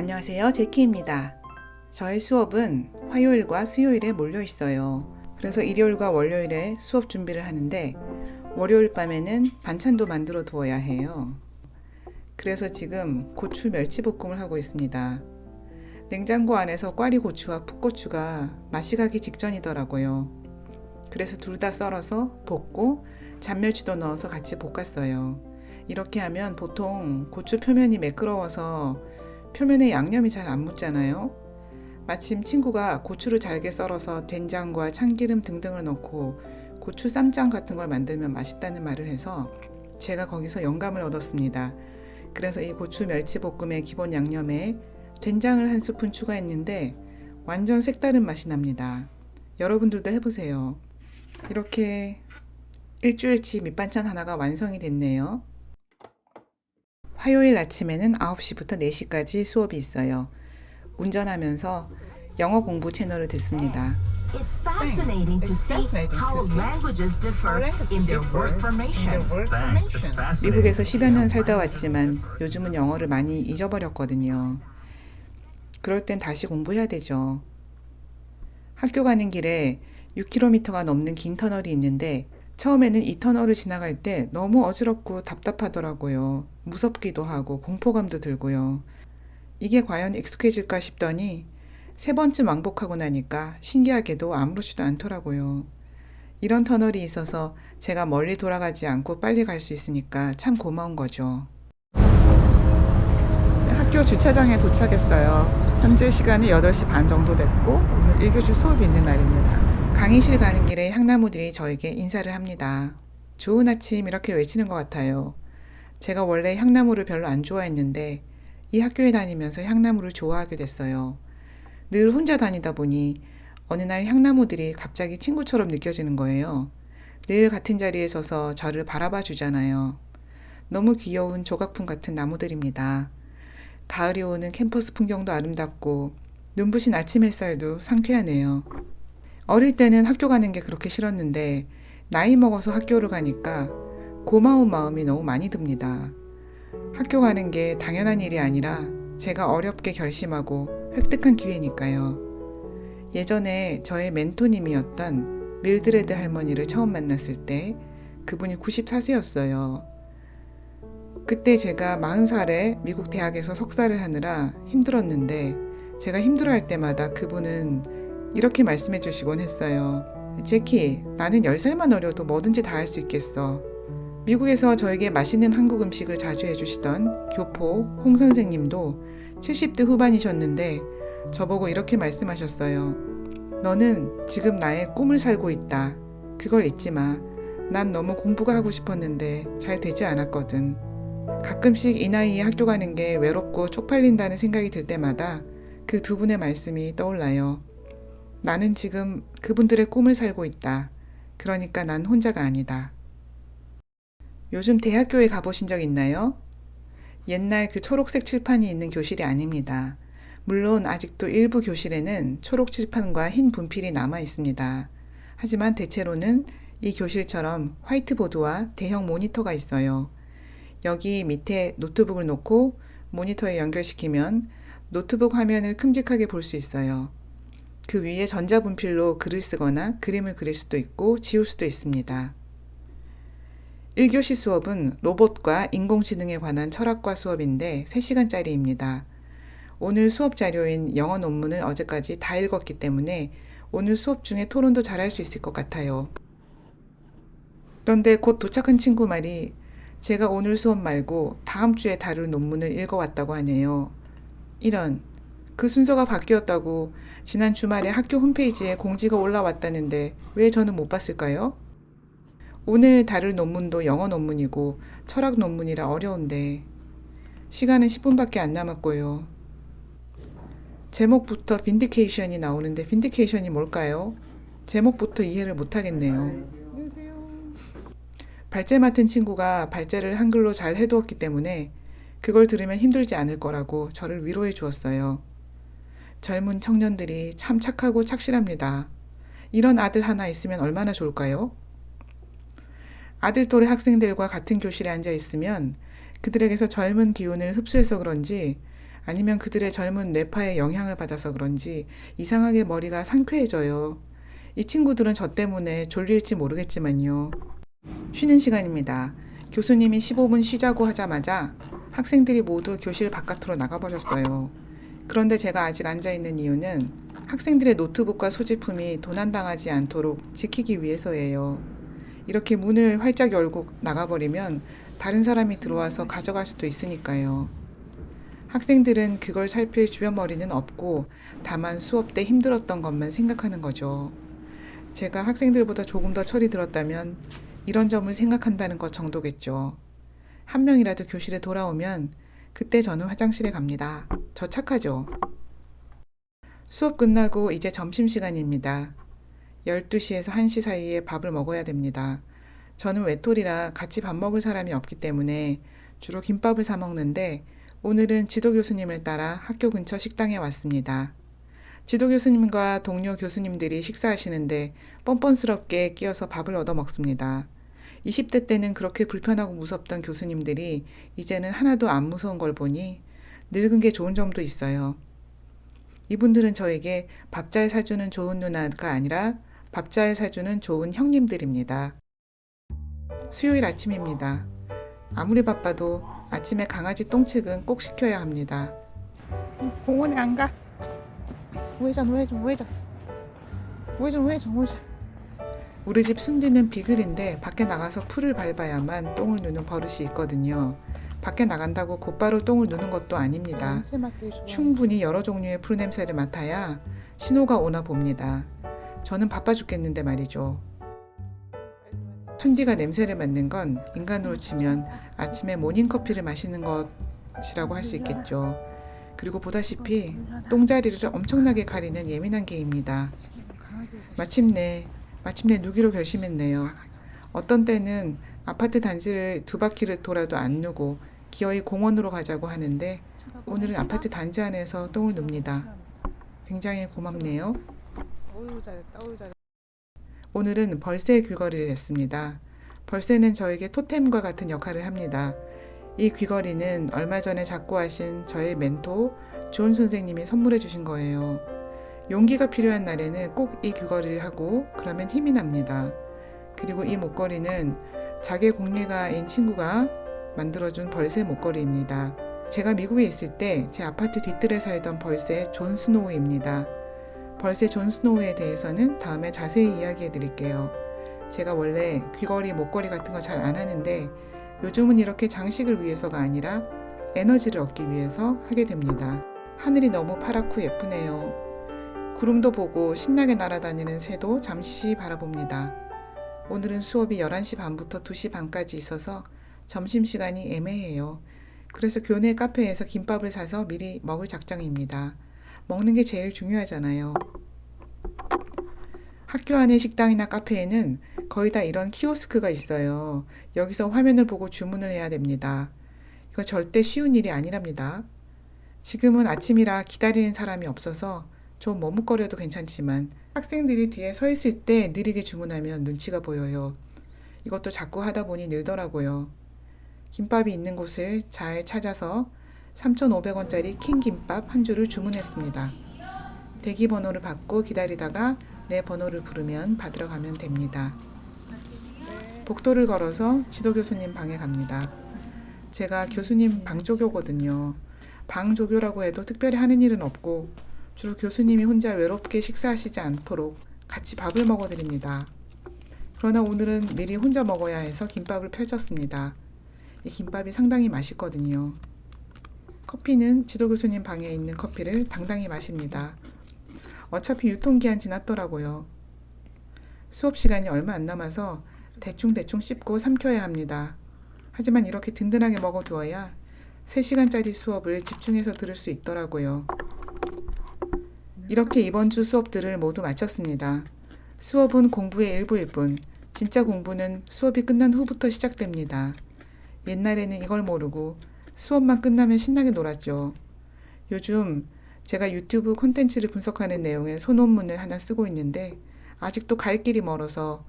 안녕하세요. 제키입니다. 저의 수업은 화요일과 수요일에 몰려 있어요. 그래서 일요일과 월요일에 수업 준비를 하는데 월요일 밤에는 반찬도 만들어 두어야 해요. 그래서 지금 고추 멸치볶음을 하고 있습니다. 냉장고 안에서 꽈리 고추와 풋고추가 맛이 가기 직전이더라고요. 그래서 둘 다 썰어서 볶고 잔멸치도 넣어서 같이 볶았어요. 이렇게 하면 보통 고추 표면이 매끄러워서 표면에 양념이 잘 안 묻잖아요. 마침 친구가 고추를 잘게 썰어서 된장과 참기름 등등을 넣고 고추 쌈장 같은 걸 만들면 맛있다는 말을 해서 제가 거기서 영감을 얻었습니다. 그래서 이 고추 멸치 볶음의 기본 양념에 된장을 한 스푼 추가했는데 완전 색다른 맛이 납니다. 여러분들도 해보세요. 이렇게 일주일치 밑반찬 하나가 완성이 됐네요. 화요일 아침에는 9시부터 4시까지 수업이 있어요. 운전하면서 영어 공부 채널을 듣습니다. It's fascinating to see how languages differ in their word formation. 미국에서 10여 년 살다 왔지만 요즘은 영어를 많이 잊어버렸거든요. 그럴 땐 다시 공부해야 되죠. 학교 가는 길에 6km가 넘는 긴 터널이 있는데 처음에는 이 터널을 지나갈 때 너무 어지럽고 답답하더라고요. 무섭기도 하고 공포감도 들고요. 이게 과연 익숙해질까 싶더니 세 번쯤 왕복하고 나니까 신기하게도 아무렇지도 않더라고요. 이런 터널이 있어서 제가 멀리 돌아가지 않고 빨리 갈 수 있으니까 참 고마운 거죠. 학교 주차장에 도착했어요. 현재 시간이 8시 반 정도 됐고 오늘 1교시 수업이 있는 날입니다. 강의실 가는 길에 향나무들이 저에게 인사를 합니다. 좋은 아침 이렇게 외치는 것 같아요. 제가 원래 향나무를 별로 안 좋아했는데 이 학교에 다니면서 향나무를 좋아하게 됐어요. 늘 혼자 다니다 보니 어느 날 향나무들이 갑자기 친구처럼 느껴지는 거예요. 늘 같은 자리에 서서 저를 바라봐 주잖아요. 너무 귀여운 조각품 같은 나무들입니다. 가을이 오는 캠퍼스 풍경도 아름답고 눈부신 아침 햇살도 상쾌하네요. 어릴 때는 학교 가는 게 그렇게 싫었는데 나이 먹어서 학교를 가니까 고마운 마음이 너무 많이 듭니다. 학교 가는 게 당연한 일이 아니라 제가 어렵게 결심하고 획득한 기회니까요. 예전에 저의 멘토님이었던 밀드레드 할머니를 처음 만났을 때 그분이 94세였어요. 그때 제가 40살에 미국 대학에서 석사를 하느라 힘들었는데 제가 힘들어할 때마다 그분은 이렇게 말씀해 주시곤 했어요. 제키, 나는 10살만 어려도 뭐든지 다 할 수 있겠어. 미국에서 저에게 맛있는 한국 음식을 자주 해주시던 교포 홍 선생님도 70대 후반이셨는데 저보고 이렇게 말씀하셨어요. 너는 지금 나의 꿈을 살고 있다. 그걸 잊지 마. 난 너무 공부가 하고 싶었는데 잘 되지 않았거든. 가끔씩 이 나이에 학교 가는 게 외롭고 쪽팔린다는 생각이 들 때마다 그 두 분의 말씀이 떠올라요. 나는 지금 그분들의 꿈을 살고 있다. 그러니까 난 혼자가 아니다. 요즘 대학교에 가보신 적 있나요? 옛날 그 초록색 칠판이 있는 교실이 아닙니다. 물론 아직도 일부 교실에는 초록 칠판과 흰 분필이 남아 있습니다. 하지만 대체로는 이 교실처럼 화이트보드와 대형 모니터가 있어요. 여기 밑에 노트북을 놓고 모니터에 연결시키면 노트북 화면을 큼직하게 볼 수 있어요. 그 위에 전자분필로 글을 쓰거나 그림을 그릴 수도 있고 지울 수도 있습니다. 1교시 수업은 로봇과 인공지능에 관한 철학과 수업인데 3시간짜리입니다. 오늘 수업 자료인 영어 논문을 어제까지 다 읽었기 때문에 오늘 수업 중에 토론도 잘할 수 있을 것 같아요. 그런데 곧 도착한 친구 말이 제가 오늘 수업 말고 다음 주에 다룰 논문을 읽어왔다고 하네요. 이런, 그 순서가 바뀌었다고 지난 주말에 학교 홈페이지에 공지가 올라왔다는데 왜 저는 못 봤을까요? 오늘 다룰 논문도 영어 논문이고 철학 논문이라 어려운데 시간은 10분밖에 안 남았고요. 제목부터 빈디케이션이 나오는데 빈디케이션이 뭘까요? 제목부터 이해를 못 하겠네요. 발제 맡은 친구가 발제를 한글로 잘 해두었기 때문에 그걸 들으면 힘들지 않을 거라고 저를 위로해 주었어요. 젊은 청년들이 참 착하고 착실합니다. 이런 아들 하나 있으면 얼마나 좋을까요? 아들 또래 학생들과 같은 교실에 앉아 있으면 그들에게서 젊은 기운을 흡수해서 그런지 아니면 그들의 젊은 뇌파의 영향을 받아서 그런지 이상하게 머리가 상쾌해져요. 이 친구들은 저 때문에 졸릴지 모르겠지만요. 쉬는 시간입니다. 교수님이 15분 쉬자고 하자마자 학생들이 모두 교실 바깥으로 나가버렸어요. 그런데 제가 아직 앉아 있는 이유는 학생들의 노트북과 소지품이 도난당하지 않도록 지키기 위해서예요. 이렇게 문을 활짝 열고 나가버리면 다른 사람이 들어와서 가져갈 수도 있으니까요. 학생들은 그걸 살필 주변 머리는 없고 다만 수업 때 힘들었던 것만 생각하는 거죠. 제가 학생들보다 조금 더 철이 들었다면 이런 점을 생각한다는 것 정도겠죠. 한 명이라도 교실에 돌아오면 그때 저는 화장실에 갑니다. 저 착하죠? 수업 끝나고 이제 점심시간입니다. 12시에서 1시 사이에 밥을 먹어야 됩니다. 저는 외톨이라 같이 밥 먹을 사람이 없기 때문에 주로 김밥을 사 먹는데 오늘은 지도 교수님을 따라 학교 근처 식당에 왔습니다. 지도 교수님과 동료 교수님들이 식사하시는데 뻔뻔스럽게 끼어서 밥을 얻어 먹습니다. 20대 때는 그렇게 불편하고 무섭던 교수님들이 이제는 하나도 안 무서운 걸 보니 늙은 게 좋은 점도 있어요. 이분들은 저에게 밥 잘 사주는 좋은 누나가 아니라 밥 잘 사주는 좋은 형님들입니다. 수요일 아침입니다. 아무리 바빠도 아침에 강아지 똥책은 꼭 시켜야 합니다. 공원에 안 가. 우회전, 우회전, 우회전. 우회전, 우회전, 우회전. 우리 집 순디는 비글인데 밖에 나가서 풀을 밟아야만 똥을 누는 버릇이 있거든요. 밖에 나간다고 곧바로 똥을 누는 것도 아닙니다. 충분히 여러 종류의 풀 냄새를 맡아야 신호가 오나 봅니다. 저는 바빠 죽겠는데 말이죠. 순디가 냄새를 맡는 건 인간으로 치면 아침에 모닝커피를 마시는 것이라고 할 수 있겠죠. 그리고 보다시피 똥자리를 엄청나게 가리는 예민한 개입니다. 마침내 마침내 누기로 결심했네요. 어떤 때는 아파트 단지를 두 바퀴를 돌아도 안 누고 기어이 공원으로 가자고 하는데 오늘은 아파트 단지 안에서 똥을 눕니다. 굉장히 고맙네요. 어유 잘했다. 어유 잘했다. 오늘은 벌새 귀걸이를 했습니다. 벌새는 저에게 토템과 같은 역할을 합니다. 이 귀걸이는 얼마 전에 작고하신 저의 멘토 존 선생님이 선물해 주신 거예요. 용기가 필요한 날에는 꼭 이 귀걸이를 하고 그러면 힘이 납니다. 그리고 이 목걸이는 자개 공예가인 친구가 만들어준 벌새 목걸이입니다. 제가 미국에 있을 때 제 아파트 뒤뜰에 살던 벌새 존 스노우입니다. 벌새 존 스노우에 대해서는 다음에 자세히 이야기해 드릴게요. 제가 원래 귀걸이, 목걸이 같은 거 잘 안 하는데 요즘은 이렇게 장식을 위해서가 아니라 에너지를 얻기 위해서 하게 됩니다. 하늘이 너무 파랗고 예쁘네요. 구름도 보고 신나게 날아다니는 새도 잠시 바라봅니다. 오늘은 수업이 11시 반부터 2시 반까지 있어서 점심시간이 애매해요. 그래서 교내 카페에서 김밥을 사서 미리 먹을 작정입니다. 먹는 게 제일 중요하잖아요. 학교 안의 식당이나 카페에는 거의 다 이런 키오스크가 있어요. 여기서 화면을 보고 주문을 해야 됩니다. 이거 절대 쉬운 일이 아니랍니다. 지금은 아침이라 기다리는 사람이 없어서 좀 머뭇거려도 괜찮지만 학생들이 뒤에 서 있을 때 느리게 주문하면 눈치가 보여요. 이것도 자꾸 하다 보니 늘더라고요. 김밥이 있는 곳을 잘 찾아서 3,500원짜리 킹 김밥 한 줄을 주문했습니다. 대기 번호를 받고 기다리다가 내 번호를 부르면 받으러 가면 됩니다. 복도를 걸어서 지도 교수님 방에 갑니다. 제가 교수님 방조교거든요. 방조교라고 해도 특별히 하는 일은 없고 주로 교수님이 혼자 외롭게 식사하시지 않도록 같이 밥을 먹어드립니다. 그러나 오늘은 미리 혼자 먹어야 해서 김밥을 펼쳤습니다. 이 김밥이 상당히 맛있거든요. 커피는 지도 교수님 방에 있는 커피를 당당히 마십니다. 어차피 유통기한 지났더라고요. 수업 시간이 얼마 안 남아서 대충대충 씹고 삼켜야 합니다. 하지만 이렇게 든든하게 먹어두어야 3시간짜리 수업을 집중해서 들을 수 있더라고요. 이렇게 이번 주 수업들을 모두 마쳤습니다. 수업은 공부의 일부일 뿐, 진짜 공부는 수업이 끝난 후부터 시작됩니다. 옛날에는 이걸 모르고 수업만 끝나면 신나게 놀았죠. 요즘 제가 유튜브 콘텐츠를 분석하는 내용의 소논문을 하나 쓰고 있는데 아직도 갈 길이 멀어서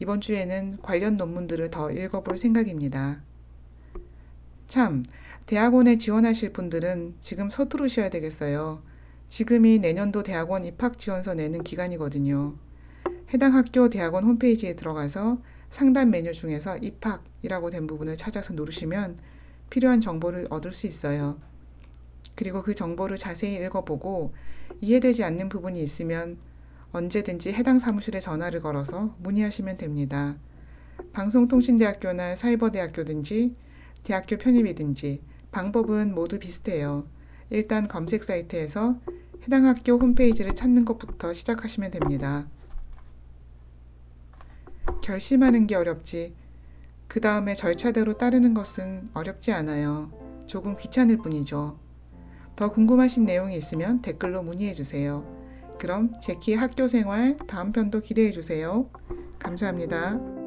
이번 주에는 관련 논문들을 더 읽어볼 생각입니다. 참, 대학원에 지원하실 분들은 지금 서두르셔야 되겠어요. 지금이 내년도 대학원 입학 지원서 내는 기간이거든요. 해당 학교 대학원 홈페이지에 들어가서 상단 메뉴 중에서 입학이라고 된 부분을 찾아서 누르시면 필요한 정보를 얻을 수 있어요. 그리고 그 정보를 자세히 읽어보고 이해되지 않는 부분이 있으면 언제든지 해당 사무실에 전화를 걸어서 문의하시면 됩니다. 방송통신대학교나 사이버대학교든지 대학교 편입이든지 방법은 모두 비슷해요. 일단 검색 사이트에서 해당 학교 홈페이지를 찾는 것부터 시작하시면 됩니다. 결심하는 게 어렵지. 그 다음에 절차대로 따르는 것은 어렵지 않아요. 조금 귀찮을 뿐이죠. 더 궁금하신 내용이 있으면 댓글로 문의해 주세요. 그럼 제키의 학교 생활 다음 편도 기대해 주세요. 감사합니다.